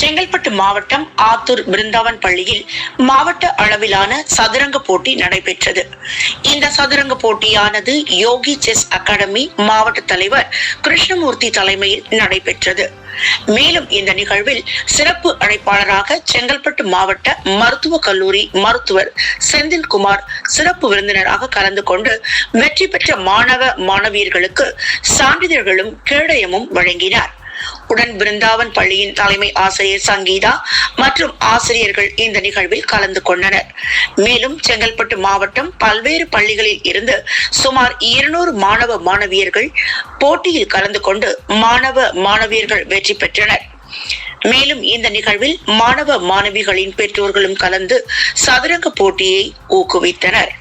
செங்கல்பட்டு மாவட்டம் ஆத்தூர் பிருந்தாவன் பள்ளியில் மாவட்ட அளவிலான சதுரங்க போட்டி நடைபெற்றது. இந்த சதுரங்க போட்டியானது யோகி செஸ் அகாடமி மாவட்ட தலைவர் கிருஷ்ணமூர்த்தி தலைமையில் நடைபெற்றது. மேலும் இந்த நிகழ்வில் சிறப்பு அழைப்பாளராக செங்கல்பட்டு மாவட்ட மருத்துவக் கல்லூரி மருத்துவர் செந்தில்குமார் சிறப்பு விருந்தினராக கலந்து கொண்டு வெற்றி பெற்ற மாணவ மாணவியர்களுக்கு சான்றிதழ்களும் கேடயமும் வழங்கினார். உடன் பிருந்தாவன் பள்ளியின் தலைமை ஆசிரியர் சங்கீதா மற்றும் ஆசிரியர்கள் இந்த நிகழ்வில் கலந்து கொண்டனர். மேலும் செங்கல்பட்டு மாவட்டம் பல்வேறு பள்ளிகளில் இருந்து சுமார் இருநூறு மாணவ மாணவியர்கள் போட்டியில் கலந்து கொண்டு மாணவ மாணவியர்கள் வெற்றி பெற்றனர். மேலும் இந்த நிகழ்வில் மாணவ மாணவிகளின் பெற்றோர்களும் கலந்து சதுரங்க போட்டியை ஊக்குவித்தனர்.